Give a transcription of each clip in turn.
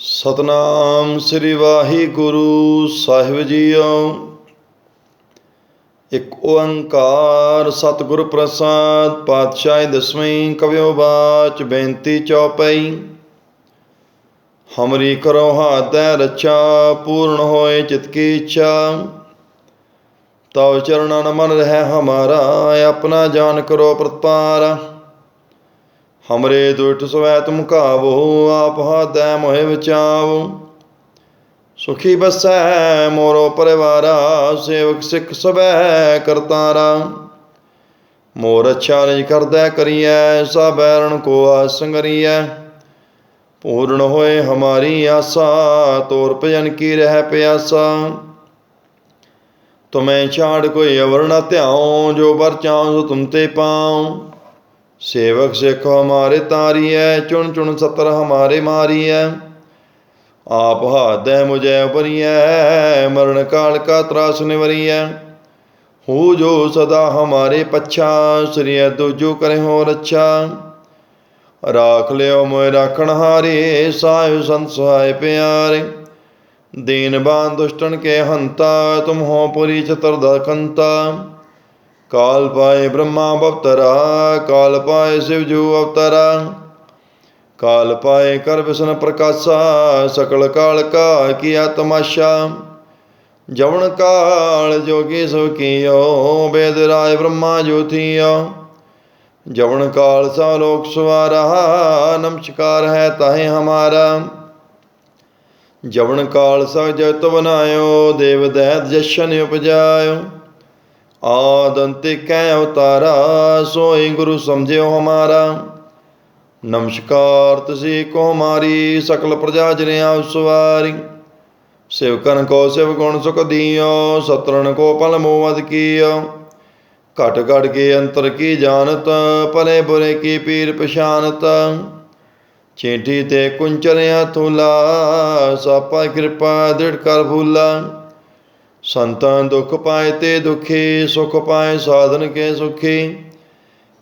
ਸਤਨਾਮ ਸ੍ਰੀ ਵਾਹਿਗੁਰੂ ਸਾਹਿਬ ਜੀਓ। ਇੱਕ ਓੰਕਾਰ ਸਤਿਗੁਰ ਪ੍ਰਸਾਦ ਪਾਤਸ਼ਾਹ ਦਸਵੀਂ ਕਵਿਓ ਬਾਚ ਬੇਨਤੀ ਚੌਪਈ। ਹਮਰੀ ਕਰੋ ਹਾਤੈ ਰਚਾ ਪੂਰਨ ਹੋਏ ਚਿਤ ਕੀ ਇੱਛਾ। ਤਵ ਚਰਣਨ ਮਨ ਰਹਿ ਹਮਾਰਾ, ਆਪਣਾ ਜਾਨ ਕਰੋ ਪ੍ਰਤਪਾਰ ਹਮਰੇ ਦੁਇਠ ਸਵੈ ਤੁਮ ਕਾਵੋ ਆਪ ਹਾਦੈ ਮੋਹਿ ਵਿਚਾਵੋ ਸੁਖੀ ਬਸੈ ਮੋਰੋ ਪਰਿਵਾਰਾ, ਸੇਵਕ ਸਿੱਖ ਸਵੈ ਕਰਤਾਰਾ। ਮੋਰ ਅੱਛਾ ਨਿਜ ਕਰਦੈ ਕਰੀਐ ਸਾ ਬੈਰਣ ਕੋ ਆਸੰਗਰੀਐ ਪੂਰਨ ਹੋਏ ਹਮਾਰੀ ਆਸਾ, ਤੋਰ ਭਜਨ ਕੀ ਰਹਿ ਪਿਆਸਾ। ਤੁਮੈ ਛਾੜ ਕੋਈ ਅਵਰ ਨ ਧਿਆਉ, ਜੋ ਬਰ ਚਾਉ ਤੁਮ ਤੇ ਪਾਉ। ਸੇਵਕ ਸਿੱਖ ਹਮਾਰੇ ਤਾਰੀਐ, ਚੁਣ ਚੁਣ ਸਤਰ ਹਮਾਰੇ ਮਾਰੀਐ। ਆਪ ਹਾਦੈ ਮੁਝੈ ਉਪਰੀਐ, ਮਰਨ ਕਾਲ ਕਾ ਤਰਾਸ ਨਿਵਰੀਐ। ਹੂ ਜੋ ਸਦਾ ਹਮਾਰੇ ਪੱਛਾ ਸ੍ਰੀ ਦੁਜੋ ਕਰੇ ਹੋ ਰੱਛਾ। ਰਾਖ ਲਿਓ ਮੋਇ ਰਾਖਣ ਹਾਰੇ ਸਾਹਿਬ ਸੰਤ ਸਹਾਇ ਪਿਆਰੇ। ਦੀਨ ਬਾਨ ਦੁਸ਼ਟਨ ਕੇ ਹੰਤਾ, ਤੁਮ ਹੋ ਪੁਰੀ ਚਤੁਰ ਦਕੰਤਾ ਕਾਲ ਪਾਏ ਬ੍ਰਹਮਾ ਬਵਤਰਾ ਕਾਲ ਪਾਏ ਸਿਵ ਜੂ ਅਵਤਰਾ ਕਾਲ ਪਾਏ ਕਰ ਵਿਸ਼ਨ ਪ੍ਰਕਾਸ਼ਾ ਸਕਲ ਕਾਲ ਕਾ ਕੀਆ ਤਮਾਸ਼ਾ ਜਵਨ ਕਾਲ ਜੋਗੀ ਸੋ ਕੀਓ ਬੇਦ ਰਾਏ ਬ੍ਰਹਮਾ ਜੋਤੀਓ ਜਵਨ ਕਾਲ ਸਾ ਲੋਕ ਸਵਾਰਾ ਨਮਸਕਾਰ ਹੈ ਤਾਹੇ ਹਮਾਰਾ ਜਵਨ ਕਾਲ ਸਾ ਜਗਤ ਬਨਾਇਓ ਦੇਵ ਦੈਤ ਜਸ਼ਨ ਉਪਜਾਇਓ ਆਦੰਤੇ ਕੈ ਅਵਤਾਰਾ ਸੋਈ ਗੁਰੂ ਸਮਝਿਓ ਹਮਾਰਾ। ਨਮਸਕਾਰ ਤੁਸੀਂ ਕੋ ਹਮਾਰੀ ਸਕਲ ਪ੍ਰਜਾ ਜਨੇ ਆਪ ਸਵਾਰੀ ਸਿਵਕਨ ਕੋ ਸਿਵ ਗੁਣ ਸੁਖ ਦੀਓ ਸਤਰਨ ਕੋ ਪਲ ਮੋਵਦ ਕੀਓ। ਘਟ ਘਟ ਕੇ ਅੰਤਰ ਕੀ ਜਾਣਤ, ਭਲੇ ਬੁਰੇ ਕੀ ਪੀਰ ਪਛਾਨਤ। ਚੇਠੀ ਤੇ ਕੁੰਚਰਿਆ ਤੁਲਾ ਸਾਪਾ ਕਿਰਪਾ ਦ੍ਰਿੜ ਕਰ ਭੂਲਾ। ਸੰਤਾਂ ਦੁਖ ਪਾਏ ਤੇ ਦੁਖੀ, ਸੁਖ ਪਾਏ ਸਾਧਨ ਕੇ ਸੁਖੀ।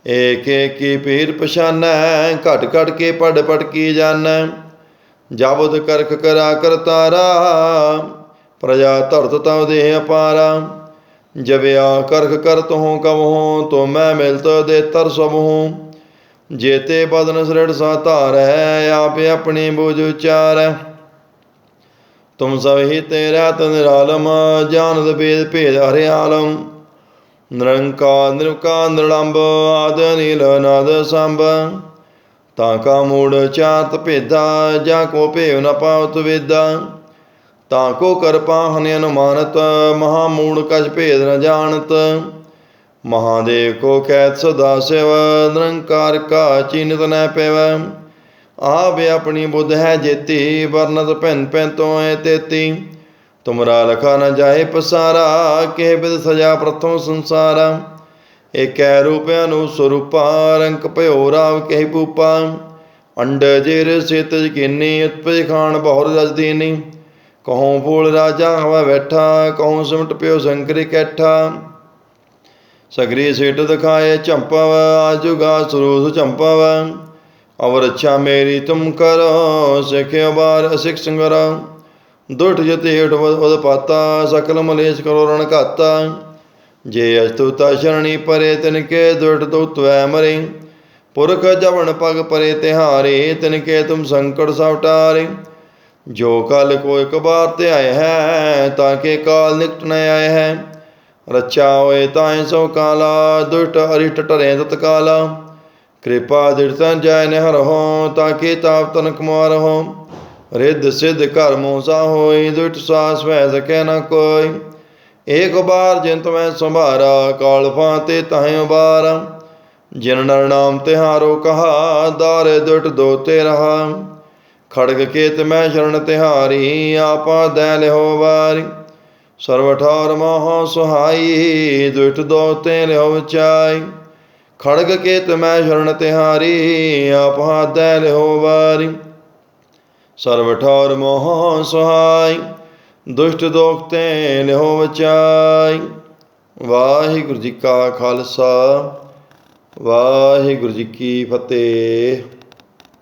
ਏਕ ਏਕ ਕੀ ਪੀਰ ਪਛਾਨੈ, ਘਟ ਘਟ ਕੇ ਪੜ ਪੜ ਕੀ ਜਾਣੈ। ਜਬਦ ਕਰਖ ਕਰਾ ਕਰਤਾਰਾ ਪ੍ਰਜਾ ਧਰਤ ਤਵ ਦੇਹ ਅਪਾਰਾ। ਜਬਿਆ ਕਰਖ ਕਰਤ ਹੂੰ ਕਬ ਹੂੰ ਤੋ ਮੈਂ ਮਿਲਤ ਦੇ ਤਰ ਸਭ ਹੂੰ ਜੇਤੇ ਬਦਨ ਸ੍ਰਿੜ ਸਾ ਧਾਰੈ, ਆਪੇ ਆਪਣੀ ਬੋਝ ਉਚਾਰੈ। ਤੁਮ ਸਭ ਹੀ ਤੇਰਾ ਤਨਿਰਾਲਮ ਜਾਣਦ ਭੇਦ ਭੇਦ ਹਰਿਆਲਮ। ਨਿਰੰਕਾਰ ਨਿਰਕਾਰ ਨਿਰਲੰਬ, ਆਦ, ਨੀਲ ਨਾਦ ਸੰਭ। ਤਾਂ ਕਾ ਮੂੜ ਚਾਤ ਭੇਦਾ, ਜਾਂ ਕੋ ਭੇਵ ਨ ਪਾਵਤ ਵੇਦਾ। ਤਾਂ ਕੋ ਕਰਪਾ ਹਨਿ ਅਨੁਮਾਨਤ, ਮਹਾ ਮੂੜ ਕਛ ਭੇਦ ਨ ਜਾਣਤ। ਮਹਾਦੇਵ ਕੋ ਕੈਤ ਸਦਾ ਸਿਵ, ਨਿਰੰਕਾਰ ਕਾ ਚੀਨਤ ਨ ਪੈਵੈ। ਆਪ ਆਪਣੀ ਬੁੱਧ ਹੈ ਜੇਤੀ, ਵਰਨਤ ਭੈਨ ਭੈਨ ਤੋਂ ਤੇਤੀ। ਤੁਮਰਾ ਲਖਾ ਨ ਜਾਏ ਪਸਾਰਾ ਕਿਹ ਬਿਦ ਸਜਾ ਪ੍ਰਥਮ ਸੰਸਾਰਾ। ਏਕੈ ਰੂਪ ਨੂੰ ਸਰੂਪਾ ਰੰਕ ਭਇਓ ਰਾਵ ਕਹਿ ਪੂਪਾ ਅੰਡ ਜਿਰ ਸਿਤ ਜਕੀਨੀ ਉਤਪਜ ਖਾਨ ਬਹੁਰ ਰਜ ਦੀਨੀ। ਕਹਉ ਫੂਲ ਰਾਜਾ, ਹਵਾ ਬੈਠਾ, ਕਹਉ ਸਿਮਟ ਪਿਓ ਸੰਕਰੀ ਕੈਠਾ। ਸਗਰੀ ਸਿਟ ਦਿਖਾਏ ਚੰਪਵ ਆਜੁਗਾ ਸਰੂਸ ਚੰਪਵ ਅਵਰ ਅੱਛਾ ਮੇਰੀ ਤੁਮ ਕਰੋ ਸਿਖਿਓ ਬਾਰ ਸਿਖ ਸੰਗਰਾ। ਦੁਠ ਜਤੇ ਹੇਠ ਉਦ ਪਾਤਾ ਸਕਲ ਮਲੇਸ਼ ਕਰੋ ਰਣ ਘਾਤਾ। ਜੇ ਅਸਤੁਤਾ ਸ਼ਰਣੀ ਪਰੇ, ਤਿਨ ਕੇ ਦੁਠ ਤੋ ਤਵੈ ਮਰੇ। ਪੁਰਖ ਜਵਣ ਪਗ ਪਰੇ, ਤਿਹਾਰੇ, ਤਿਨ ਕੇ ਤੁਮ ਸੰਕਟ ਸਵਟਾਰੇ ਜੋ ਕਲ ਕੋ ਇੱਕ ਬਾਰ ਤੇ ਆਏ ਹੈ, ਤਾਂ ਕੇ ਕਾਲ ਨਿਕਟ ਨ ਆਏ ਹੈ। ਰਚਾ ਹੋਏ ਤਾਏ ਸੋ ਕਾਲਾ, ਦੁਸ਼ਟ ਅਰਿਸ਼ਟ ਟਰੇ ਤਤਕਾਲਾ। ਕਿਰਪਾ ਦਿਰਤਨ ਜੈ ਨਹਿਰ ਹੋ ਤਾਂ ਕੀ ਤਾਪ ਤਨ ਕੁਮਾਰ ਹੋ ਰਿੱਧ ਸਿੱਧ ਘਰ ਮੋਸਾ ਹੋਈ ਦੁਟ ਸਾਸ ਵੈ ਸਕੈ ਨ ਕੋਈ। ਏਕ ਬਾਰ ਜਿਨ ਤਮੈ ਸੰਭਾਰਾ, ਕਾਲ ਫਾਤੇ ਤਾਹੇ ਉਬਾਰ। ਜਿਨ ਨਰ ਨਾਮ ਤਿਹਾਰੋ ਕਹਾ, ਦਾਰੇ ਦੁਟ ਦੋਤੇ ਰਹਾ। ਖੜਗ ਕੇ ਤਮੈ ਸ਼ਰਨ ਤਿਹਾਰੀ, ਆਪਾ ਦੈ ਲਿਓ ਵਾਰੀ। ਸਰਵ ਠਾਰ ਮਹਾ ਸੁਹਾਈ ਦੁਟ ਦੋ ਤੇ ਲਿਓ ਵਿਚਾਈ ਖੜਗ ਕੇ ਤਮੈ ਸ਼ਰਨ ਤਿਹਾਰੀ, ਆਪ ਹਾਦੈ ਲਿਓ ਵਾਰੀ। ਸਰਵ ਠਾਰ ਮੋਹ ਸੁਹਾਈ, ਦੁਸ਼ਟ ਦੋਖ ਤੇ ਲਿਓ ਵਚਾਈ। ਵਾਹਿਗੁਰੂ ਜੀ ਕਾ ਖਾਲਸਾ, ਵਾਹਿਗੁਰੂ ਜੀ ਕੀ ਫਤਿਹ।